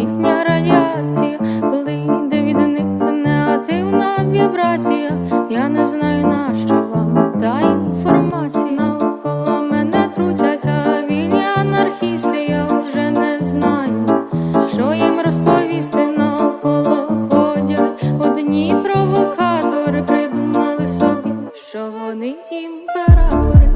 їхня радіація, коли йде від них негативна вібрація, я не знаю, на що вам та інформація. Навколо мене крутяться вільні анархісти, я вже не знаю, що їм розповісти. Навколо ходять одні провокатори, придумали собі, що вони імператори.